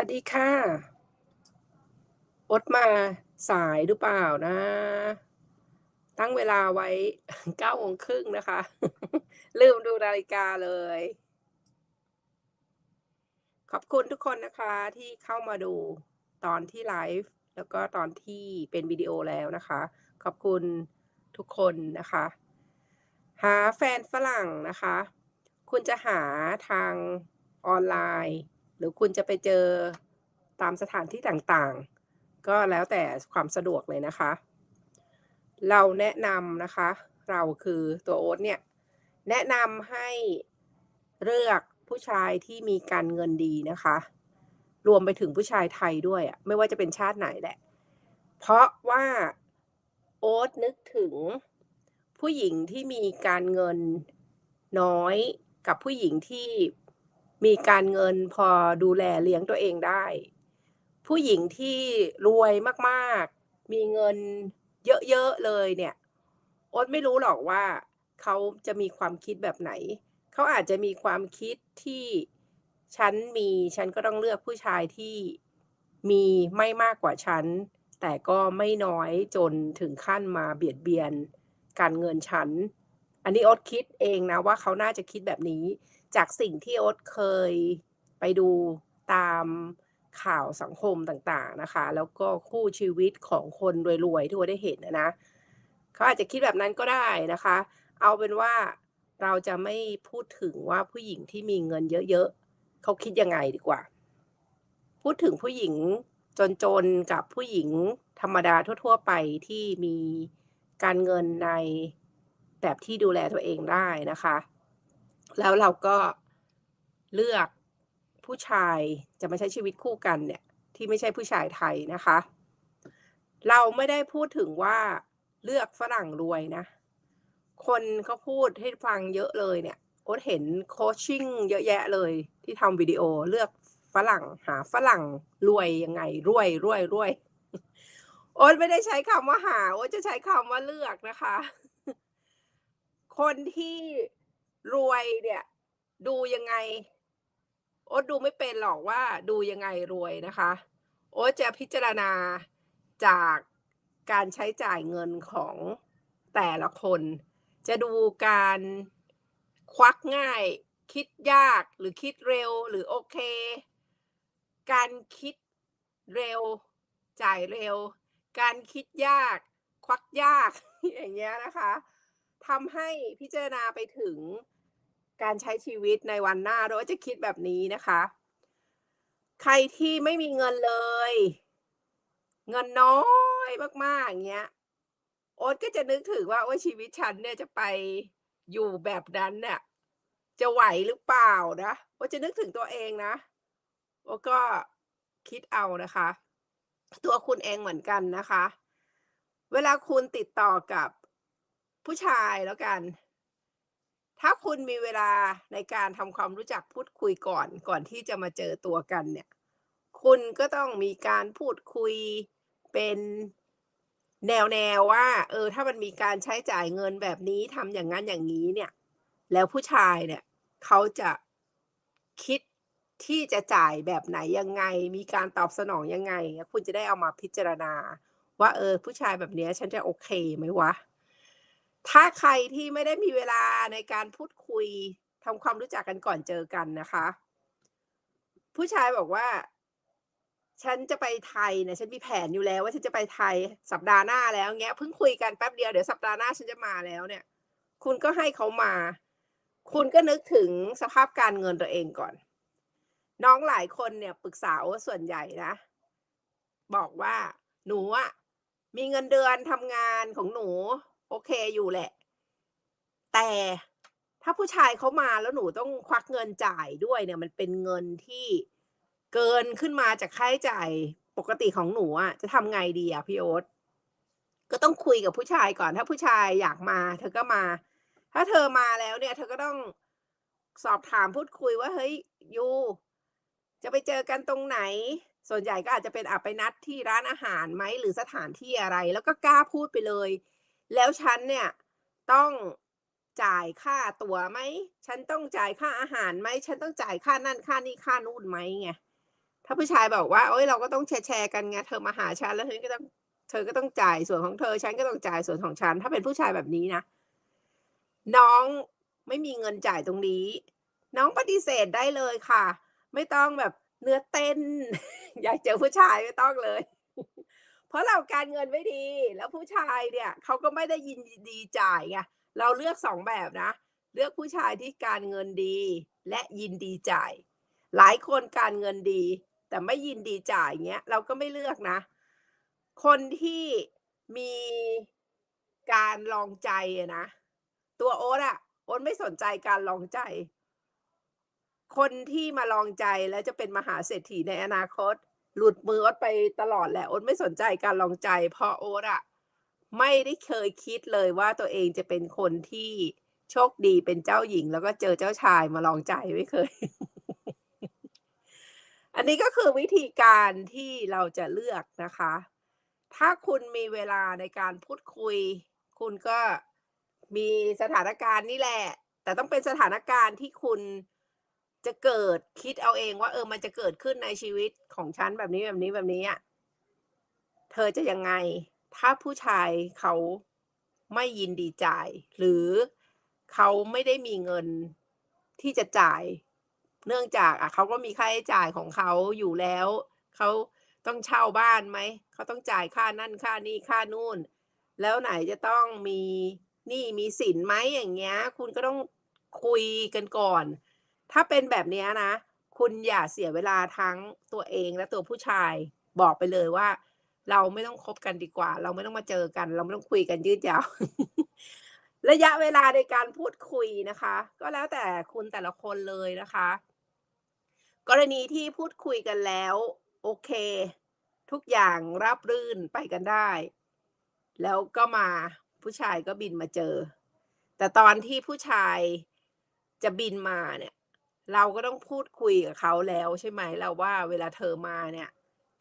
วัสดีค่ะอ๊ตมาสายหรือเปล่านะ ตั้งเวลาไว้9โมงครึ่งนะคะ ลืมดูนาฬิกาเลย ขอบคุณทุกคนนะคะที่เข้ามาดูตอนที่ไลฟ์แล้วก็ตอนที่เป็นวิดีโอแล้วนะคะ ขอบคุณทุกคนนะคะ หาแฟนฝรั่งนะคะ คุณจะหาทางออนไลน์ หรือคุณจะไปเจอตามสถานที่ต่างๆ ก็แล้วแต่ความสะดวกเลยนะคะ เราแนะนำนะคะ เราคือตัวโอ๊ตเนี่ย แนะนำให้เลือกผู้ชายที่มีการเงินดีนะคะ รวมไปถึงผู้ชายไทยด้วยอะไม่ว่าจะเป็นชาติไหนแหละ เพราะว่าโอ๊ตนึกถึงผู้หญิงที่มีการเงินน้อยกับผู้หญิงที่ มีการเงินพอดูแลเลี้ยงตัวเองได้ ผู้หญิงที่รวยมากๆ มีเงินเยอะๆเลยเนี่ยโอ๊ตไม่รู้หรอกว่าเขาจะมีความคิดแบบไหน เขาอาจจะมีความคิดที่ฉันมีฉันก็ต้องเลือกผู้ชายที่มีไม่มากกว่าฉัน แต่ก็ไม่น้อยจนถึงขั้นมาเบียดเบียน การเงินฉัน อันนี้โอ๊ตคิดเองนะว่าเขาน่าจะคิดแบบนี้ จากสิ่งที่โอ๊ตเคยไปดูตามข่าวสังคมต่างๆนะคะ แล้วก็คู่ชีวิตของคนรวยๆที่โอ๊ตได้เห็นนะนะเขาอาจจะคิดแบบนั้นก็ได้นะคะ เอาเป็นว่าเราจะไม่พูดถึงว่าผู้หญิงที่มีเงินเยอะๆเขาคิดยังไงดีกว่า พูดถึงผู้หญิงจนๆกับผู้หญิงธรรมดาทั่ว ๆ ไปที่มีการเงินในแบบที่ดูแลตัวเองได้นะคะ แล้วเราก็เลือกผู้ชายจะมาใช้ชีวิตคู่กันเนี่ย ที่ไม่ใช่ผู้ชายไทยนะคะ เราไม่ได้พูดถึงว่าเลือกฝรั่งรวยนะ คนเขาพูดให้ฟังเยอะเลยเนี่ยโอ๊ตเห็นโคชชิ่งเยอะแยะเลย ที่ทำวิดีโอเลือกฝรั่งหาฝรั่งรวยยังไงรวยรวยรวยโอ๊ตไม่ได้ใช้คำว่าหาโอ๊ตจะใช้คำว่าเลือกนะคะ คนที่ รวยเนี่ย ดูยังไง โอ๊ตดูไม่เป็นหรอกว่าดูยังไงรวยนะคะ โอ๊ตจะพิจารณาจากการใช้จ่ายเงินของแต่ละคน จะดูการควักง่ายคิดยากหรือคิดเร็วหรือโอเค การคิดเร็ว จ่ายเร็ว การคิดยาก ควักยากอย่างเงี้ยนะคะทำให้พิจารณาไปถึง การใช้ชีวิตในวันหน้าโดยจะคิดแบบนี้นะคะ ใครที่ไม่มีเงินเลย เงินน้อยมากๆอย่างเงี้ยโอ๊ตก็จะนึกถึงว่าโอ้ชีวิตฉันเนี่ยจะไปอยู่แบบนั้นเนี่ยจะไหวหรือเปล่านะโอ๊ตจะนึกถึงตัวเองนะโอ๊ตก็คิดเอานะคะ ตัวคุณเองเหมือนกันนะคะ เวลาคุณติดต่อกับผู้ชายแล้วกัน ถ้าคุณมีเวลาในการทำความรู้จักพูดคุยก่อน ก่อนที่จะมาเจอตัวกันเนี่ย คุณก็ต้องมีการพูดคุยเป็นแนวๆว่า เออ ถ้ามันมีการใช้จ่ายเงินแบบนี้ทำอย่างนั้นอย่างนี้เนี่ย แล้วผู้ชายเนี่ย เขาจะคิดที่จะจ่ายแบบไหนยังไง มีการตอบสนองยังไง คุณจะได้เอามาพิจารณา ว่าเออ ผู้ชายแบบเนี้ยฉันจะโอเคไหมวะ ถ้าใครที่ไม่ได้มีเวลาในการพูดคุยทำความรู้จักกันก่อนเจอกันนะคะ ผู้ชายบอกว่า ฉันจะไปไทยเนี่ยฉันมีแผนอยู่แล้ว ว่าฉันจะไปไทยสัปดาห์หน้าแล้วเงี้ยเพิ่งคุยกันแป๊บเดียวเดี๋ยวสัปดาห์หน้าฉันจะมาแล้วเนี่ย คุณก็ให้เขามา คุณก็นึกถึงสภาพการเงินตัวเองก่อน น้องหลายคนเนี่ยปรึกษาส่วนใหญ่นะ บอกว่าหนูอะมีเงินเดือนทำงานของหนู โอเคอยู่แหละ แต่ถ้าผู้ชายเขามาแล้วหนูต้องควักเงินจ่ายด้วยเนี่ย มันเป็นเงินที่เกินขึ้นมาจากค่าใช้จ่ายปกติของหนูอะจะทำไงดีอะพี่โอ๊ตก็ต้องคุยกับผู้ชายก่อน ถ้าผู้ชายอยากมา เธอก็มา ถ้าเธอมาแล้วเนี่ย เธอก็ต้องสอบถามพูดคุยว่าเฮ้ยยูจะไปเจอกันตรงไหน ส่วนใหญ่ก็อาจจะเป็นอไปนัดที่ร้านอาหารไหมหรือสถานที่อะไร แล้วก็กล้าพูดไปเลย แล้วฉันเนี่ยต้องจ่ายค่าตั๋วไหม ฉันต้องจ่ายค่าอาหารไหม ฉันต้องจ่ายค่านั่นค่านี่ค่านู่นไหมไง ถ้าผู้ชายบอกว่าโอ๊ยเราก็ต้องแชร์ๆกันไง เธอมาหาฉันแล้วเธอก็ต้อง เธอก็ต้องจ่ายส่วนของเธอ ฉันก็ต้องจ่ายส่วนของฉัน ถ้าเป็นผู้ชายแบบนี้นะ น้องไม่มีเงินจ่ายตรงนี้ น้องปฏิเสธได้เลยค่ะ ไม่ต้องแบบเนื้อเต้น อยากเจอผู้ชายไม่ต้องเลย เพราะเราการเงินไม่ดี แล้วผู้ชายเนี่ยเขาก็ไม่ได้ยินดีจ่ายไงเราเลือก2แบบนะ เลือกผู้ชายที่การเงินดีและยินดีจ่าย หลายคนการเงินดี แต่ไม่ยินดีจ่ายเงี้ยเราก็ไม่เลือกนะ คนที่มีการลองใจนะ ตัวโอ๊ตอะโอ๊ตไม่สนใจการลองใจ คนที่มาลองใจแล้วจะเป็นมหาเศรษฐีในอนาคต หลุดมือโอ๊ตไปตลอดแหละโอ๊ตไม่สนใจการลองใจ เพราะโอ๊ตอะไม่ได้เคยคิดเลยว่าตัวเองจะเป็นคนที่โชคดีเป็นเจ้าหญิง แล้วก็เจอเจ้าชายมาลองใจไม่เคย อันนี้ก็คือวิธีการที่เราจะเลือกนะคะ ถ้าคุณมีเวลาในการพูดคุย คุณก็มีสถานการณ์นี่แหละ แต่ต้องเป็นสถานการณ์ที่คุณ จะเกิดคิดเอาเองว่า เออมันจะเกิดขึ้นในชีวิตของฉันแบบนี้แบบนี้แบบนี้อะเธอจะยังไง ถ้าผู้ชายเขาไม่ยินดีจ่าย หรือเขาไม่ได้มีเงินที่จะจ่าย เนื่องจากอะเขาก็มีค่าใช้จ่ายของเขาอยู่แล้วเขาต้องเช่าบ้านไหมเขาต้องจ่ายค่านั่นค่านี่ค่านู่น แล้วไหนจะต้องมีหนี้มีสินไหมอย่างเงี้ย คุณก็ต้องคุยกันก่อน ถ้าเป็นแบบนี้นะ คุณอย่าเสียเวลาทั้งตัวเองและตัวผู้ชายบอกไปเลยว่า เราไม่ต้องคบกันดีกว่า เราไม่ต้องมาเจอกัน เราไม่ต้องคุยกันยืดยาวระยะเวลาในการพูดคุยนะคะ ก็แล้วแต่คุณแต่ละคนเลยนะคะ กรณีที่พูดคุยกันแล้ว โอเค ทุกอย่างราบรื่นไปกันได้ แล้วก็มาผู้ชายก็บินมาเจอ แต่ตอนที่ผู้ชายจะบินมาเนี่ย เราก็ต้องพูดคุยกับเขาแล้วใช่ไหมล่ะว่าเวลาเธอมาเนี่ย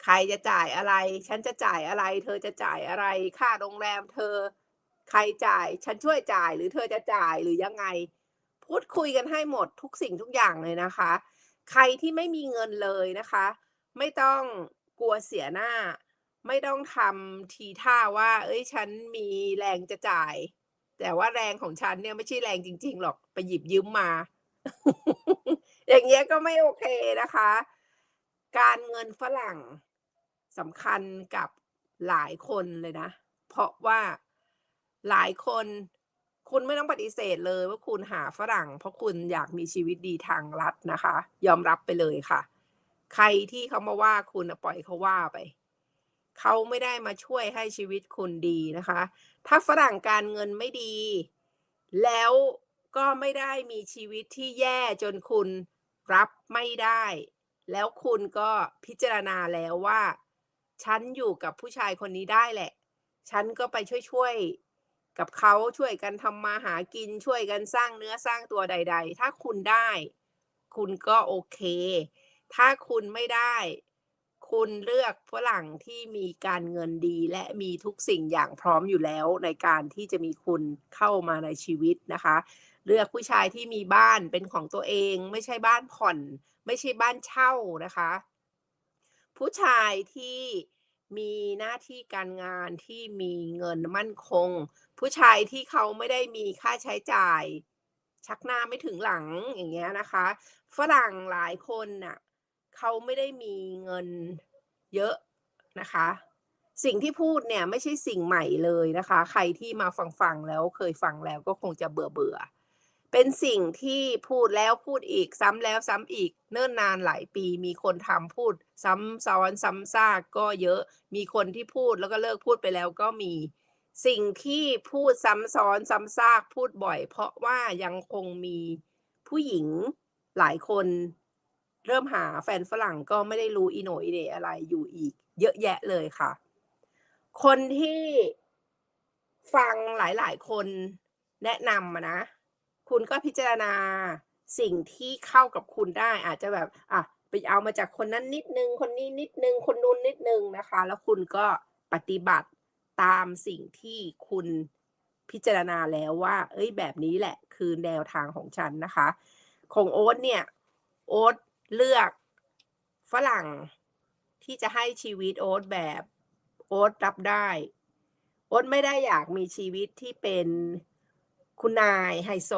ใครจะจ่ายอะไร ฉันจะจ่ายอะไร เธอจะจ่ายอะไร ค่าโรงแรมเธอ ใครจ่าย ฉันช่วยจ่ายหรือเธอจะจ่ายหรือยังไง พูดคุยกันให้หมดทุกสิ่งทุกอย่างเลยนะคะ ใครที่ไม่มีเงินเลยนะคะ ไม่ต้องกลัวเสียหน้า ไม่ต้องทำทีท่าว่าเฮ้ยฉันมีแรงจะจ่าย แต่ว่าแรงของฉันเนี่ยไม่ใช่แรงจริง ๆ หรอกไปหยิบยืมมา อย่างเงี้ยก็ไม่โอเคนะคะ การเงินฝรั่งสำคัญกับหลายคนเลยนะ เพราะว่าหลายคนคุณไม่ต้องปฏิเสธเลยว่าคุณหาฝรั่ง เพราะคุณอยากมีชีวิตดีทางลัดนะคะ ยอมรับไปเลยค่ะ ใครที่เขามาว่าคุณปล่อยเขาว่าไป เขาไม่ได้มาช่วยให้ชีวิตคุณดีนะคะ ถ้าฝรั่งการเงินไม่ดี แล้ว ก็ไม่ได้มีชีวิตที่แย่จนคุณรับไม่ได้ แล้วคุณก็พิจารณาแล้วว่า ฉันอยู่กับผู้ชายคนนี้ได้แหละ ฉันก็ไปช่วยๆกับเขาช่วยกันทำมาหากินช่วยกันสร้างเนื้อสร้างตัวใด ๆ ถ้าคุณได้ คุณก็โอเค ถ้าคุณไม่ได้ คุณเลือกฝรั่งที่มีการเงินดีและมีทุกสิ่งอย่างพร้อมอยู่แล้วในการที่จะมีคุณเข้ามาในชีวิตนะคะ เลือกผู้ชายที่มีบ้านเป็นของตัวเอง ไม่ใช่บ้านผ่อน ไม่ใช่บ้านเช่านะคะ ผู้ชายที่มีหน้าที่การงานที่มีเงินมั่นคง ผู้ชายที่เขาไม่ได้มีค่าใช้จ่าย ชักหน้าไม่ถึงหลังอย่างเงี้ยนะคะ ฝรั่งหลายคนน่ะเขาไม่ได้มีเงินเยอะนะคะ สิ่งที่พูดเนี่ยไม่ใช่สิ่งใหม่เลยนะคะ ใครที่มาฟังๆแล้วเคยฟังแล้วก็คงจะเบื่อๆ เป็นสิ่งที่พูดแล้วพูดอีกซ้ำแล้วซ้ำอีก เนิ่นนานหลายปีมีคนทำพูด ซ้ำซ้อนซ้ำซากก็เยอะมีคนที่พูดแล้วก็เลิกพูดไปแล้วก็มี สิ่งที่พูดซ้ำซ้อนซ้ำซากพูดบ่อย เพราะว่ายังคงมีผู้หญิงหลายคนเริ่มหาแฟนฝรั่งก็ไม่ได้รู้อีโหน่อีเหน่อะไรอยู่อีก เยอะแยะเลยค่ะ คนที่ฟังหลายๆ คนแนะนำนะ คุณก็พิจารณาสิ่งที่เข้ากับคุณได้ อาจจะแบบอะไปเอามาจากคนนั้นนิดนึง คนนี้นิดนึง คนนู้นนิดนึงนะคะ แล้วคุณก็ปฏิบัติตามสิ่งที่คุณพิจารณาแล้วว่าเฮ้ยแบบนี้แหละ คือแนวทางของฉันนะคะ ของโอ๊ตเนี่ย โอ๊ตเลือกฝรั่งที่จะให้ชีวิตโอ๊ตแบบโอ๊ตรับได้ โอ๊ตไม่ได้อยากมีชีวิตที่เป็น คุณนายไฮโซ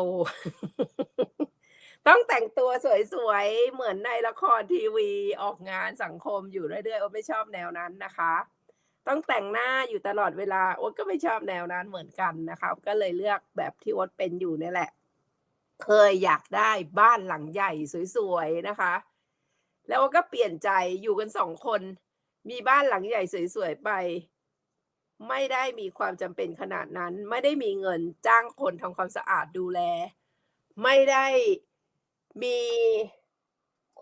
ต้องแต่งตัวสวยๆ เหมือนในละครทีวีออกงานสังคมอยู่เรื่อยๆโอ๊ตไม่ชอบแนวนั้นนะคะ ต้องแต่งหน้าอยู่ตลอดเวลาโอ๊ตก็ไม่ชอบแนวนั้นเหมือนกันนะคะ ก็เลยเลือกแบบที่โอ๊ตเป็นอยู่นี่แหละ เคยอยากได้บ้านหลังใหญ่สวยๆนะคะ แล้วก็เปลี่ยนใจอยู่กันสองคน มีบ้านหลังใหญ่สวยๆไป ไม่ได้มีความจำเป็นขนาดนั้น ไม่ได้มีเงินจ้างคนทำความสะอาดดูแล ไม่ได้มี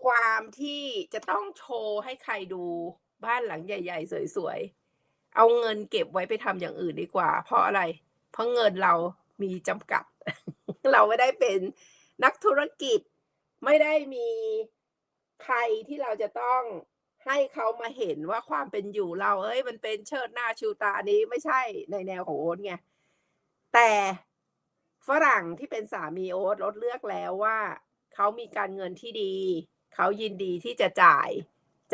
ความที่จะต้องโชว์ให้ใครดูบ้านหลังใหญ่ ๆ สวยๆ เอาเงินเก็บไว้ไปทำอย่างอื่นดีกว่า เพราะอะไร เพราะเงินเรามีจำกัด เราไม่ได้เป็นนักธุรกิจ ไม่ได้มีใครที่เราจะต้อง ให้เขามาเห็นว่าความเป็นอยู่เรา เอ้ย มันเป็นเชิดหน้าชูตาอันนี้ไม่ใช่ในแนวของโอ๊ตไง แต่ฝรั่งที่เป็นสามีโอ๊ตโอ๊ตเลือกแล้วว่าเขามีการเงินที่ดี เขายินดีที่จะจ่าย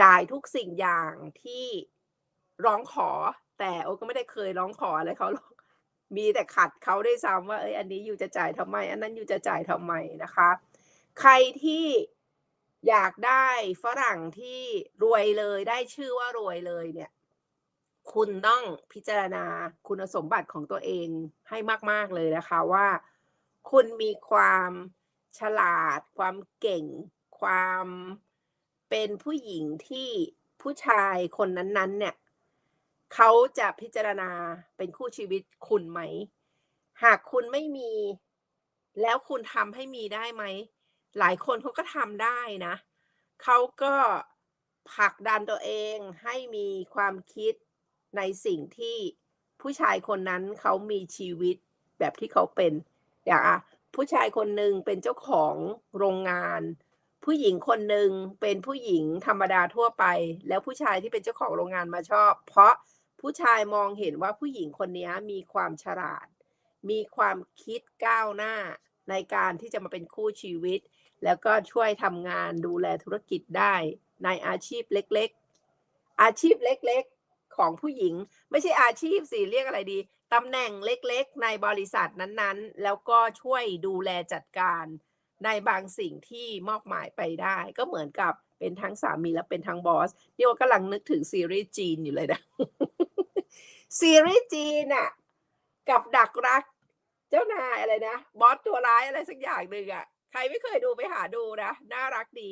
จ่ายทุกสิ่งอย่างที่ร้องขอ แต่โอ๊ตก็ไม่ได้เคยร้องขออะไรเขาหรอกมีแต่ขัดเขาด้วยซ้ำว่าเอ้ยอันนี้อยู่จะจ่ายทำไม อันนั้นอยู่จะจ่ายทำไมนะคะ ใครที่ อยากได้ฝรั่งที่รวยเลยได้ชื่อว่ารวยเลยเนี่ย คุณต้องพิจารณาคุณสมบัติของตัวเองให้มาก ๆ เลยนะคะว่า คุณมีความฉลาด ความเก่ง ความเป็นผู้หญิงที่ผู้ชายคนนั้นๆ เนี่ยเขาจะพิจารณาเป็นคู่ชีวิตคุณไหม หากคุณไม่มี แล้วคุณทำให้มีได้ไหม หลายคนเขาก็ทำได้นะเขาก็ผลักดันตัวเองให้มีความคิดในสิ่งที่ผู้ชายคนนั้นเขามีชีวิตแบบที่เขาเป็น อย่างอะผู้ชายคนหนึ่งเป็นเจ้าของโรงงาน ผู้หญิงคนหนึ่งเป็นผู้หญิงธรรมดาทั่วไป แล้วผู้ชายที่เป็นเจ้าของโรงงานมาชอบ เพราะผู้ชายมองเห็นว่าผู้หญิงคนนี้มีความฉลาด มีความคิดก้าวหน้า ในการที่จะมาเป็นคู่ชีวิต แล้วก็ช่วยทำงานดูแลธุรกิจได้ในอาชีพเล็กๆ อาชีพเล็กๆของผู้หญิง ไม่ใช่อาชีพสิเรียกอะไรดีตำแหน่งเล็กๆ ในบริษัทนั้นๆ แล้วก็ช่วยดูแลจัดการในบางสิ่งที่มอบหมายไปได้ ก็เหมือนกับเป็นทั้งสามีและเป็นทั้งบอสนี่ว่ากำลังนึกถึงซีรีส์จีนอยู่เลยนะ ซีรีส์จีนอะกับดักรัก เจ้านายอะไรนะบอสตัวร้ายอะไรสักอย่างหนึ่งอะใครไม่เคยดูไปหาดูนะ น่ารักดี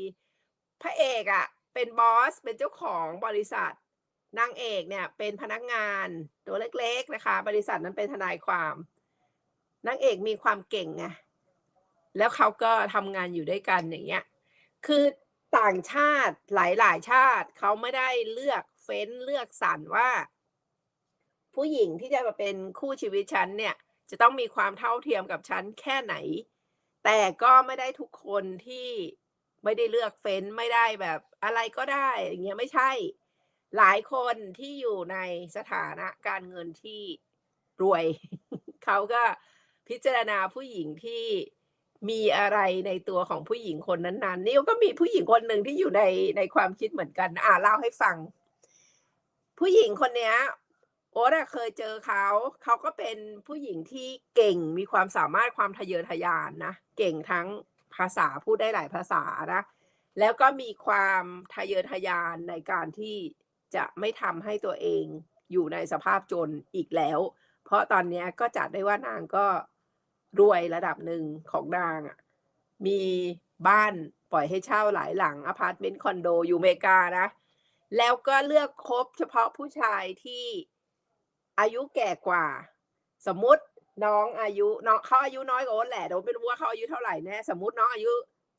พระเอกอะเป็นบอส เป็นเจ้าของบริษัท นางเอกเนี่ย เป็นพนักงานตัวเล็กๆนะคะ บริษัทนั้นเป็นทนายความ นางเอกมีความเก่งไง แล้วเขาก็ทำงานอยู่ด้วยกันอย่างเงี้ย คือต่างชาติหลายๆชาติเขาไม่ได้เลือกเฟ้นเลือกสรรว่า ผู้หญิงที่จะมาเป็นคู่ชีวิตฉันเนี่ย จะต้องมีความเท่าเทียมกับฉันแค่ไหน แต่ก็ไม่ได้ทุกคนที่ไม่ได้เลือกเฟ้นไม่ได้แบบอะไรก็ได้อย่างเงี้ยไม่ใช่ หลายคนที่อยู่ในสถานะการเงินที่รวย เขาก็พิจารณาผู้หญิงที่มีอะไรในตัวของผู้หญิงคนนั้นๆ นี่ก็มีผู้หญิงคนหนึ่งที่อยู่ในในความคิดเหมือนกัน อ่าเล่าให้ฟัง ผู้หญิงคนเนี้ย อ๊ตเคยเจอเขา เขาก็เป็นผู้หญิงที่เก่งมีความสามารถความทะเยอทะยานนะ เก่งทั้งภาษาพูดได้หลายภาษานะ แล้วก็มีความทะเยอทะยานในการที่จะไม่ทำให้ตัวเองอยู่ในสภาพจนอีกแล้ว เพราะตอนนี้ก็จัดได้ว่านางก็รวยระดับหนึ่งของนางอะมีบ้านปล่อยให้เช่าหลายหลังอพาร์ตเมนต์คอนโดอยู่อเมริกานะ แล้วก็เลือกคบเฉพาะผู้ชายที่ อายุแก่กว่า สมมติน้องอายุน้องเขาอายุน้อยกว่าโอ๊ตแหละแต่โอ๊ตไม่รู้ว่าเขาอายุเท่าไหร่แน่สมมติน้องอายุ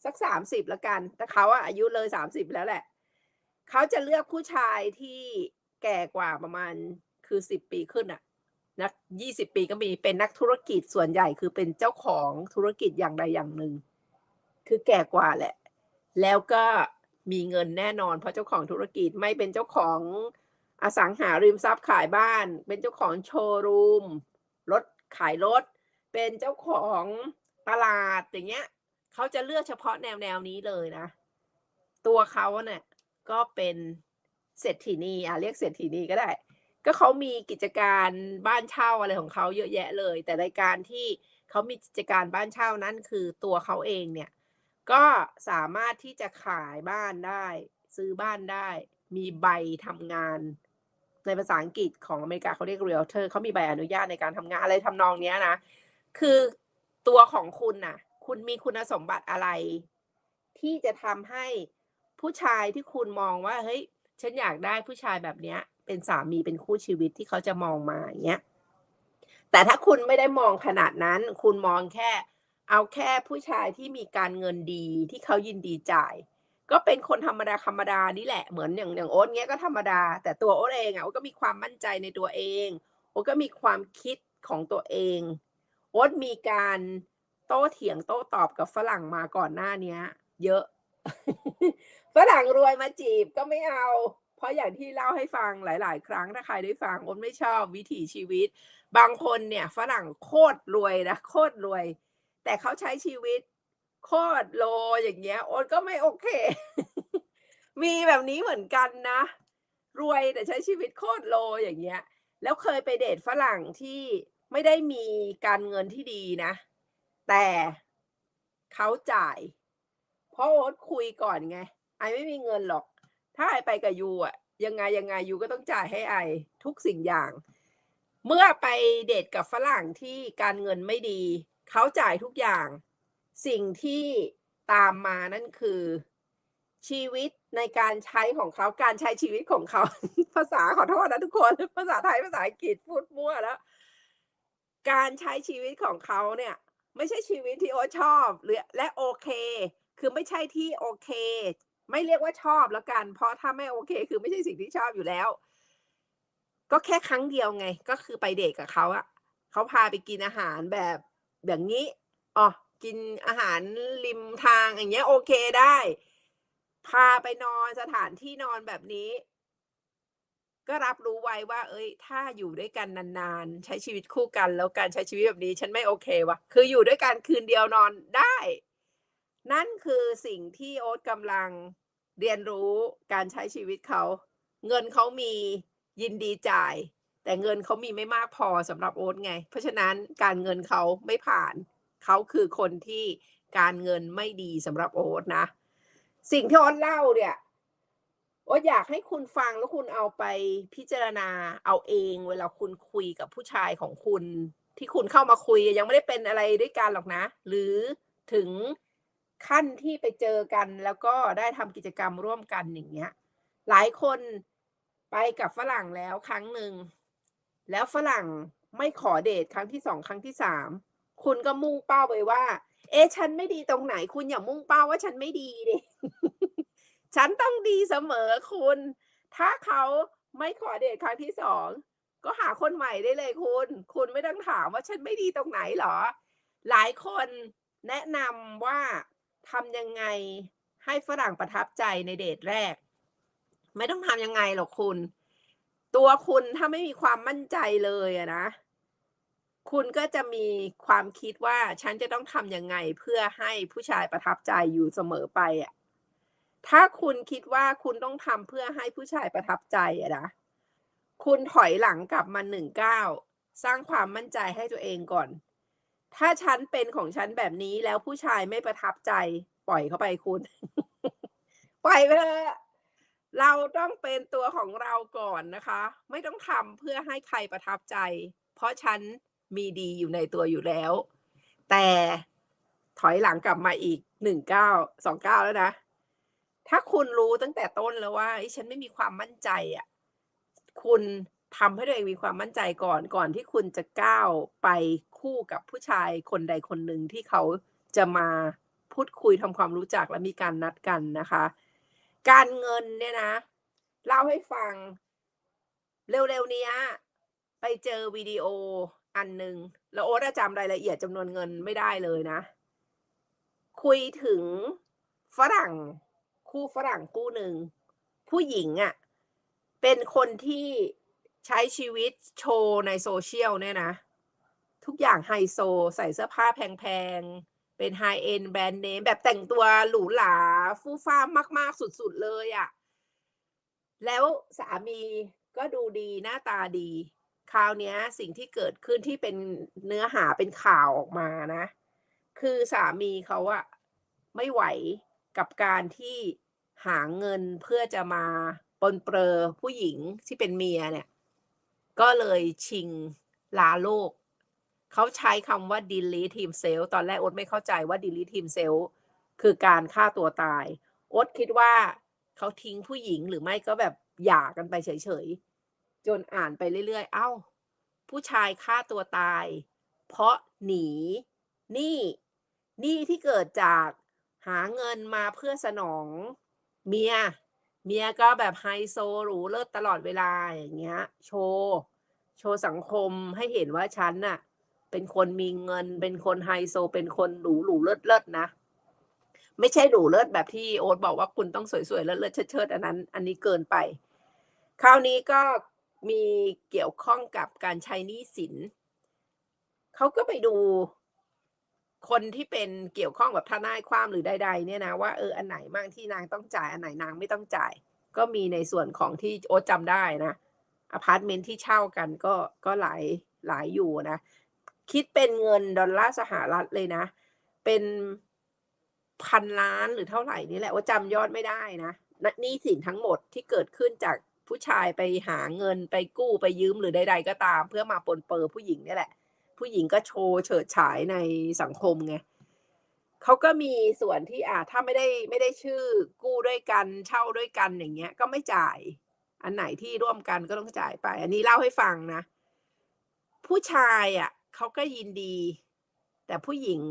สักสามสิบละกันแต่เขาอะอายุเลยสามสิบแล้วแหละเขาจะเลือกผู้ชายที่แก่กว่าประมาณคือสิบปีขึ้นอะนักยี่สิบปีก็มีเป็นนักธุรกิจส่วนใหญ่คือเป็นเจ้าของธุรกิจอย่างใดอย่างหนึ่ง คือแก่กว่าแหละ แล้วก็มีเงินแน่นอนเพราะเจ้าของธุรกิจไม่เป็นเจ้าของ อสังหาริมทรัพย์ขายบ้าน เป็นเจ้าของโชว์รูมรถขายรถ เป็นเจ้าของตลาดอย่างเงี้ยเขาจะเลือกเฉพาะแนวแนวนี้เลยนะ ตัวเขาเนี่ยก็เป็นเศรษฐีนีอะเรียกเศรษฐีนีก็ได้ ก็เขามีกิจการบ้านเช่าอะไรของเขาเยอะแยะเลย แต่รายการที่เขามีกิจการบ้านเช่านั่นคือตัวเขาเองเนี่ยก็สามารถที่จะขายบ้านได้ ซื้อบ้านได้ มีใบทำงาน ในภาษาอังกฤษของอเมริกาเขาเรียก realtor เขามีใบอนุญาตในการทำงานอะไรทำนองเนี้ยนะ คือตัวของคุณน่ะ คุณมีคุณสมบัติอะไร ที่จะทำให้ผู้ชายที่คุณมองว่า เฮ้ย ฉันอยากได้ผู้ชายแบบเนี้ย เป็นสามีเป็นคู่ชีวิตที่เขาจะมองมาอย่างเงี้ย แต่ถ้าคุณไม่ได้มองขนาดนั้น คุณมองแค่ เอาแค่ผู้ชายที่มีการเงินดีที่เขายินดีจ่าย ก็เป็นคนธรรมดาธรรมดานี่แหละเหมือนอย่างอย่างโอ๊ตเงี้ยก็ธรรมดา แต่ตัวโอ๊ตเองอะโอ๊ตก็มีความมั่นใจในตัวเอง โอ๊ตก็มีความคิดของตัวเอง โอ๊ตมีการโต้เถียงโต้ตอบกับฝรั่งมาก่อนหน้าเนี้ย เยอะ ฝรั่งรวยมาจีบก็ไม่เอา เพราะอย่างที่เล่าให้ฟังหลาย ๆ ครั้งถ้าใครได้ฟังโอ๊ตไม่ชอบวิถีชีวิต บางคนเนี่ยฝรั่งโคตรรวยนะโคตรรวย แต่เขาใช้ชีวิต โคตรโลอย่างเงี้ยโอ๊ตก็ไม่โอเค มีแบบนี้เหมือนกันนะ รวยแต่ใช้ชีวิตโคตรโลอย่างเงี้ย แล้วเคยไปเดทฝรั่งที่ไม่ได้มีการเงินที่ดีนะ แต่เขาจ่าย เพราะโอ๊ตคุยก่อนไง ไอไม่มีเงินหรอก ถ้าไอไปกับยูอะยังไงยังไงยูก็ต้องจ่ายให้ไอทุกสิ่งอย่าง เมื่อไปเดทกับฝรั่งที่การเงินไม่ดี เขาจ่ายทุกอย่าง สิ่งที่ตามมานั่นคือ ชีวิตในการใช้ของเขาการใช้ชีวิตของเขา ภาษาขอโทษนะทุกคน ภาษาไทยภาษาอังกฤษพูดมั่วแล้ว การใช้ชีวิตของเขาเนี่ย ไม่ใช่ชีวิตที่โอชอบหรือและโอเค คือไม่ใช่ที่โอเค ไม่เรียกว่าชอบแล้วกัน เพราะถ้าไม่โอเค คือไม่ใช่สิ่งที่ชอบอยู่แล้ว ก็แค่ครั้งเดียวไง ก็คือไปเดทกับเขาอะเขาพาไปกินอาหารแบบอย่างนี้อ๋อ กินอาหารริมทางอย่างเงี้ย โอเคได้ พาไปนอนสถานที่นอนแบบนี้ ก็รับรู้ไว้ว่า เอ้ย ถ้าอยู่ด้วยกันนานๆ ใช้ชีวิตคู่กัน แล้วการใช้ชีวิตแบบนี้ ฉันไม่โอเควะคืออยู่ด้วยกันคืนเดียวนอนได้ นั่นคือสิ่งที่โอ๊ตกำลังเรียนรู้การใช้ชีวิตเขา เงินเขามียินดีจ่าย แต่เงินเขามีไม่มากพอสำหรับโอ๊ตไง เพราะฉะนั้นการเงินเขาไม่ผ่าน เขาคือคนที่การเงินไม่ดีสำหรับโอ๊ตนะ สิ่งที่โอ๊ตเล่าเนี่ยโอ๊ตอยากให้คุณฟังแล้วคุณเอาไปพิจารณาเอาเองเวลาคุณคุยกับผู้ชายของคุณ ที่คุณเข้ามาคุยยังไม่ได้เป็นอะไรด้วยกันหรอกนะ หรือถึงขั้นที่ไปเจอกันแล้วก็ได้ทำกิจกรรมร่วมกันอย่างเงี้ย หลายคนไปกับฝรั่งแล้วครั้งหนึ่ง แล้วฝรั่งไม่ขอเดทครั้งที่สองครั้งที่สาม คุณก็มุ่งเป้าไปว่า เอ๊ะฉันไม่ดีตรงไหน คุณอย่ามุ่งเป้าว่าฉันไม่ดีดิฉันต้องดีเสมอคุณ ถ้าเขาไม่ขอเดทครั้งที่สองก็หาคนใหม่ได้เลยคุณ คุณไม่ต้องถามว่าฉันไม่ดีตรงไหนหรอ หลายคนแนะนำว่าทำยังไงให้ฝรั่งประทับใจในเดทแรก ไม่ต้องทำยังไงหรอกคุณ ตัวคุณถ้าไม่มีความมั่นใจเลยอะนะ คุณก็จะมีความคิดว่าฉันจะต้องทำยังไงเพื่อให้ผู้ชายประทับใจอยู่เสมอไปอะถ้าคุณคิดว่าคุณต้องทำเพื่อให้ผู้ชายประทับใจอะนะคุณถอยหลังกลับมาหนึ่งก้าวสร้างความมั่นใจให้ตัวเองก่อน ถ้าฉันเป็นของฉันแบบนี้แล้วผู้ชายไม่ประทับใจ ปล่อยเข้าไปคุณ ปล่อยไปเถอะเราต้องเป็นตัวของเราก่อนนะคะ ไม่ต้องทำเพื่อให้ใครประทับใจ เพราะฉัน มีดีอยู่ในตัวอยู่แล้ว แต่ถอยหลังกลับมาอีกหนึ่งเก้าสองเก้าแล้วนะ ถ้าคุณรู้ตั้งแต่ต้นแล้วว่าเอ้ฉันไม่มีความมั่นใจอะคุณทำให้ตัวเองมีความมั่นใจก่อนก่อนที่คุณจะก้าวไปคู่กับผู้ชายคนใดคนหนึ่งที่เขาจะมาพูดคุยทำความรู้จักและมีการนัดกันนะคะ การเงินเนี่ยนะ เล่าให้ฟัง เร็วๆนี้ไปเจอวิดีโอ อันหนึ่งแล้วโอ๊ตอะจำรายละเอียดจำนวนเงินไม่ได้เลยนะ คุยถึงฝรั่งคู่ฝรั่งคู่หนึ่ง ผู้หญิงอะ่ะ เป็นคนที่ใช้ชีวิตโชว์ในโซเชียลเนี่ยนะ ทุกอย่างไฮโซ ใส่เสื้อผ้าแพงๆ เป็นไฮเอ็นแบรนด์เนม แบบแต่งตัวหรูหราฟู่ฟ้ามากๆ สุดๆเลยอะ่ะ แล้วสามีก็ดูดีหน้าตาดี คราวนี้สิ่งที่เกิดขึ้นที่เป็นเนื้อหาเป็นข่าวออกมานะ คือสามีเขาอะไม่ไหวกับการที่หาเงินเพื่อจะมาปนเปลือผู้หญิงที่เป็นเมียเนี่ย ก็เลยชิงลาโลก เขาใช้คำว่า delete himself ตอนแรกโอ๊ตไม่เข้าใจว่า delete himself คือการฆ่าตัวตาย โอ๊ตคิดว่าเขาทิ้งผู้หญิงหรือไม่ก็แบบหย่ากันไปเฉยๆ จนอ่านไปเรื่อยๆ เอ้า ผู้ชายฆ่าตัวตาย เพราะหนีหนี้หนี้ที่เกิดจากหาเงินมาเพื่อสนองเมีย เมียก็แบบไฮโซหรูเลิศตลอดเวลาอย่างเงี้ย โชว์โชว์สังคมให้เห็นว่าฉันน่ะ เป็นคนมีเงิน เป็นคนไฮโซ เป็นคนหรูหรูเลิศเลิศนะ ไม่ใช่หรูเลิศแบบที่โอ๊ตบอกว่าคุณต้องสวยๆเลิศเลิศเชิดๆอันนั้น อันนี้เกินไป คราวนี้ก็ มีเกี่ยวข้องกับการใช้หนี้สินเขาก็ไปดูคนที่เป็นเกี่ยวข้องกับทนายความหรือใด ๆ เนี่ยนะว่าเอออันไหนบ้างที่นางต้องจ่ายอันไหนนางไม่ต้องจ่าย ก็มีในส่วนของที่โอ๊ตจำได้นะอพาร์ตเมนต์ที่เช่ากันก็ก็หลายหลายอยู่นะ คิดเป็นเงินดอลลาร์สหรัฐเลยนะ เป็นพันล้านหรือเท่าไหร่นี่แหละว่าจำยอดไม่ได้นะนี้สินทั้งหมดที่เกิดขึ้นจาก ผู้ชายไปหาเงินไปกู้ไปยืมหรือใดๆก็ตาม เพื่อมาปนเปื้อผู้หญิงนี่แหละ ผู้หญิงก็โชว์เฉิดฉายในสังคมไงเขาก็มีส่วนที่อ่าถ้าไม่ได้ไม่ได้ชื่อกู้ด้วยกันเช่าด้วยกันอย่างเงี้ย ก็ไม่จ่าย อันไหนที่ร่วมกันก็ต้องจ่ายไป อันนี้เล่าให้ฟังนะ ผู้ชายอะเขาก็ยินดี แต่ผู้หญิง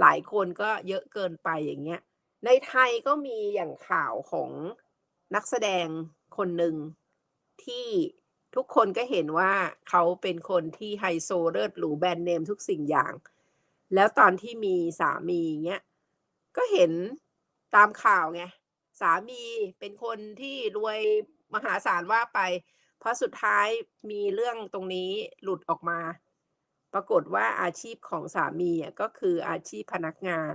หลายคนก็เยอะเกินไปอย่างเงี้ย ในไทยก็มีอย่างข่าวของนักแสดง คนหนึ่งที่ทุกคนก็เห็นว่าเขาเป็นคนที่ไฮโซเลิศหรูแบรนด์เนมทุกสิ่งอย่าง แล้วตอนที่มีสามีเงี้ยก็เห็นตามข่าวไงสามีเป็นคนที่รวยมหาศาลว่าไป เพราะสุดท้ายมีเรื่องตรงนี้หลุดออกมา ปรากฏว่าอาชีพของสามีอะก็คืออาชีพพนักงาน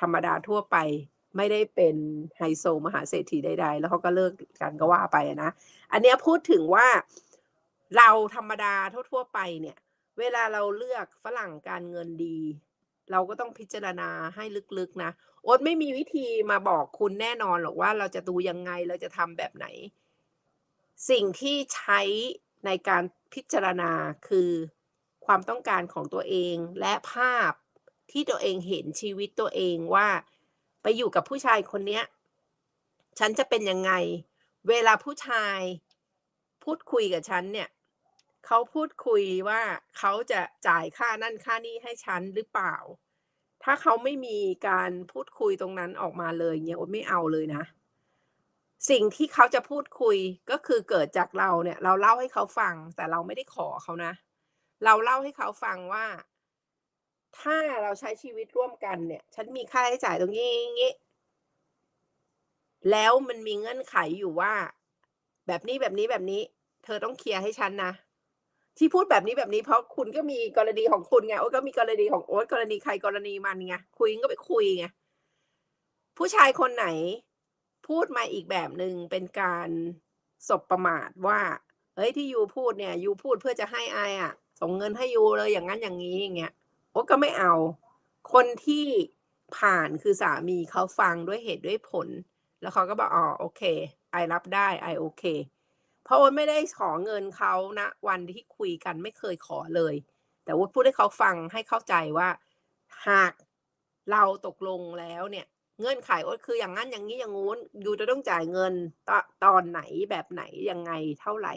ธรรมดาทั่วไป ไม่ได้เป็นไฮโซมหาเศรษฐีใดๆ แล้วเขาก็เลิกกันก็ว่าไปนะ อันเนี้ยพูดถึงว่าเราธรรมดาทั่วๆไปเนี่ย เวลาเราเลือกฝรั่งการเงินดี เราก็ต้องพิจารณาให้ลึกๆนะโอ๊ตไม่มีวิธีมาบอกคุณแน่นอนหรอกว่าเราจะดูยังไงเราจะทำแบบไหน สิ่งที่ใช้ในการพิจารณาคือความต้องการของตัวเองและภาพที่ตัวเองเห็นชีวิตตัวเองว่า ไปอยู่กับผู้ชายคนเนี้ย ฉันจะเป็นยังไง เวลาผู้ชาย พูดคุยกับฉันเนี่ยเขาพูดคุยว่าเขาจะจ่ายค่านั่นค่านี่ให้ฉันหรือเปล่า ถ้าเขาไม่มีการพูดคุยตรงนั้นออกมาเลยเนี่ยโอ๊ตไม่เอาเลยนะ สิ่งที่เขาจะพูดคุยก็คือเกิดจากเราเนี่ย เราเล่าให้เขาฟัง แต่เราไม่ได้ขอเขานะ เราเล่าให้เขาฟังว่า ถ้าเราใช้ชีวิตร่วมกันเนี่ย ฉันมีค่าใช้จ่ายตรงนี้งี้ แล้วมันมีเงื่อนไขอยู่ว่า แบบนี้แบบนี้แบบนี้ เธอต้องเคลียร์ให้ฉันนะที่พูดแบบนี้แบบนี้เพราะคุณก็มีกรณีของคุณไงโอ๊ตก็มีกรณีของโอ๊ตกรณีใครกรณีมันไงคุยก็ไปคุยไงผู้ชายคนไหน พูดมาอีกแบบหนึ่งเป็นการสบประมาทว่าเฮ้ยที่ยูพูดเนี่ยยูพูดเพื่อจะให้อายอะส่งเงินให้ยูเลยอย่างนั้นอย่างนี้อย่างเงี้ย โอ๊ตก็ไม่เอา คนที่ผ่านคือสามีเขาฟังด้วยเหตุด้วยผล แล้วเขาก็บอกอ๋อโอเคไอรับได้ไอโอเค เพราะว่าไม่ได้ขอเงินเขานะวันที่คุยกันไม่เคยขอเลย แต่ว่าพูดให้เขาฟังให้เข้าใจว่า หากเราตกลงแล้วเนี่ย เงื่อนไขก็คืออย่างนั้นอย่างนี้อย่างงู้นอยู่จะต้องจ่ายเงินตตอนไหนแบบไหนยังไงเท่าไหร่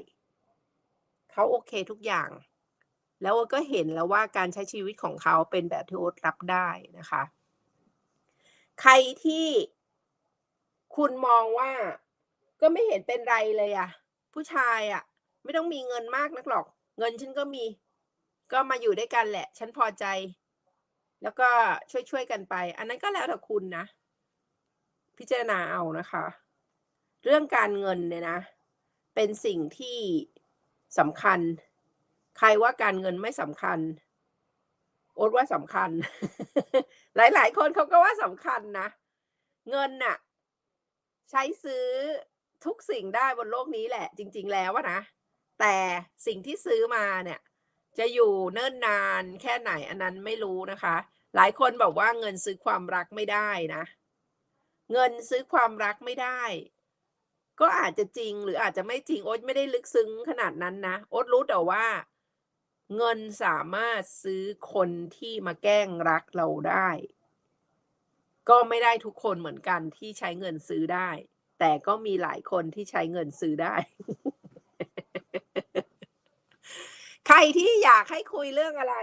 เขาโอเคทุกอย่าง แล้วโอ๊ตก็เห็นแล้วว่าการใช้ชีวิตของเขาเป็นแบบที่โอ๊ตรับได้นะคะ ใครที่คุณมองว่าก็ไม่เห็นเป็นไรเลยอะผู้ชายอะไม่ต้องมีเงินมากนักหรอก เงินฉันก็มี ก็มาอยู่ด้วยกันแหละ ฉันพอใจ แล้วก็ช่วยๆกันไป อันนั้นก็แล้วแต่คุณนะ พิจารณาเอานะคะ เรื่องการเงินเนี่ยนะ เป็นสิ่งที่สำคัญ ใครว่าการเงินไม่สำคัญ โอ๊ตว่าสำคัญ หลาย ๆ คนเขาก็ว่าสำคัญนะ เงินน่ะ ใช้ซื้อทุกสิ่งได้บนโลกนี้แหละ จริง ๆ แล้วนะ แต่สิ่งที่ซื้อมาเนี่ย จะอยู่เนิ่นนานแค่ไหนอันนั้นไม่รู้นะคะ หลายคนบอกว่าเงินซื้อความรักไม่ได้นะ เงินซื้อความรักไม่ได้ ก็อาจจะจริงหรืออาจจะไม่จริงโอ๊ตไม่ได้ลึกซึ้งขนาดนั้นนะโอ๊ตรู้แต่ว่า เงินสามารถซื้อคนที่มาแกล้งรักเราได้ ก็ไม่ได้ทุกคนเหมือนกันที่ใช้เงินซื้อได้ แต่ก็มีหลายคนที่ใช้เงินซื้อได้ ใครที่อยากให้คุยเรื่องอะไร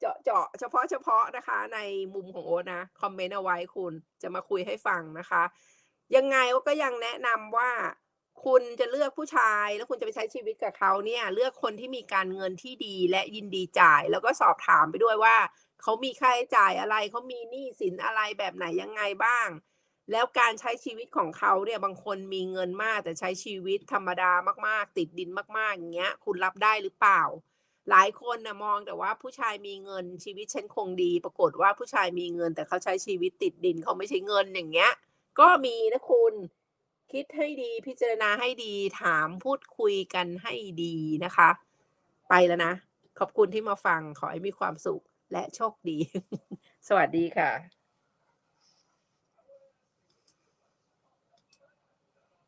เจาะเจาะเฉพาะเฉพาะนะคะ ในมุมของโอ๊ตนะ คอมเมนต์เอาไว้คุณจะมาคุยให้ฟังนะคะ ยังไงก็ยังแนะนำว่า คุณจะเลือกผู้ชายแล้วคุณจะไปใช้ชีวิตกับเขาเนี่ย เลือกคนที่มีการเงินที่ดีและยินดีจ่าย แล้วก็สอบถามไปด้วยว่าเขามีค่าใช้จ่ายอะไรเขามีหนี้สินอะไรแบบไหนยังไงบ้าง แล้วการใช้ชีวิตของเขาเนี่ยบางคนมีเงินมากแต่ใช้ชีวิตธรรมดามากๆ ติดดินมากๆอย่างเงี้ย คุณรับได้หรือเปล่า หลายคนนะมองแต่ว่าผู้ชายมีเงินชีวิตฉันคงดี ปรากฏว่าผู้ชายมีเงินแต่เขาใช้ชีวิตติดดินเขาไม่ใช่เงินอย่างเงี้ย ก็มีนะคุณ คิดให้ดีพิจารณาให้ดีถามพูดคุยกันให้ดีนะคะ ไปแล้วนะ ขอบคุณที่มาฟังขอให้มีความสุขและโชคดี สวัสดีค่ะ